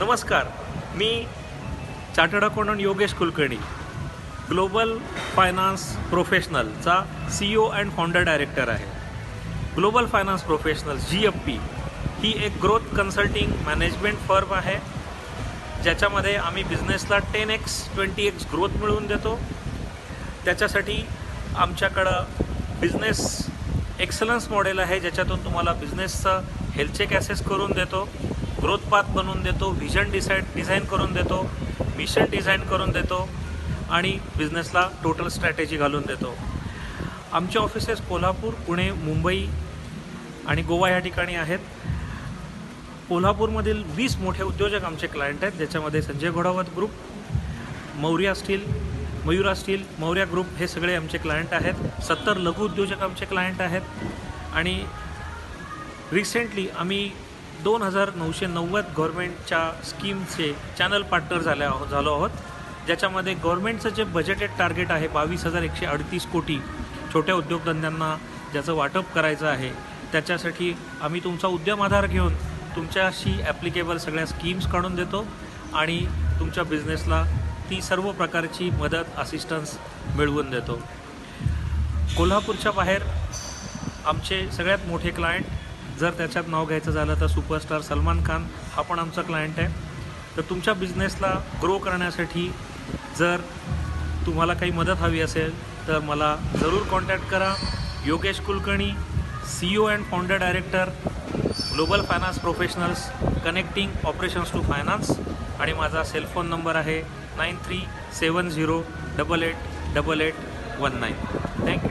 नमस्कार मी chartered accountant Yogesh Kulkarni global finance प्रोफेशनलचा C O and founder director आहे. Global finance professional G F P ही एक growth consulting management firm आहे ज्याच्यामध्ये आम्ही बिझनेसला ten X twenty X growth मिळवून देतो. त्याच्यासाठी आमच्याकडं बिझनेस एक्सलन्स मॉडेल आहे ज्याच्यातून तुम्हाला बिझनेसचं हेल्थचेक ॲसेस करून देतो. ग्रोथ पाथ बनवून देतो व्हिजन डिसाईड डिझाईन करून देतो मिशन डिझाईन करून देतो आणि बिझनेसला टोटल स्ट्रॅटेजी घालून देतो. आमचे ऑफिसेस कोल्हापूर पुणे मुंबई आणि गोवा या ठिकाणी आहेत. कोल्हापूरमधील वीस मोठे उद्योजक आमचे क्लायंट आहेत ज्याच्यामध्ये Sanjay Ghodawat group Maurya steel Mayura steel Maurya group हे सगळे आमचे क्लायंट आहेत. सत्तर लघु उद्योजक आमचे क्लायंट आहेत. आणि रिसेंटली आम्ही दोन हजार नऊशे नव्वद गव्हर्मेंटच्या स्कीमचे चॅनल पार्टनर झाले आहो झालो आहोत. ज्याच्यामध्ये गव्हर्मेंटचं जे बजेटेड टार्गेट आहे बावीस हजार एकशे अडतीस कोटी छोट्या उद्योगधंद्यांना ज्याचं वाटप करायचं आहे त्याच्यासाठी आम्ही तुमचा उद्यम आधार घेऊन तुमच्याशी ॲप्लिकेबल सगळ्या स्कीम्स काढून देतो आणि तुमच्या बिझनेसला ती सर्व प्रकारची मदत असिस्टन्स मिळवून देतो. कोल्हापूरच्या बाहेर आमचे सगळ्यात मोठे क्लायंट जर त्याच्यात नाव घ्यायचं झालं तर सुपरस्टार सलमान खान हा पण आमचा क्लायंट आहे. तर तुमच्या बिझनेसला ग्रो करण्यासाठी जर तुम्हाला काही मदत हवी असेल तर मला जरूर कॉन्टॅक्ट करा. Yogesh Kulkarni C O and founder director global finance professionals connecting operations to finance आणि माझा सेलफोन नंबर आहे nine three seven zero double eight double eight one nine thank you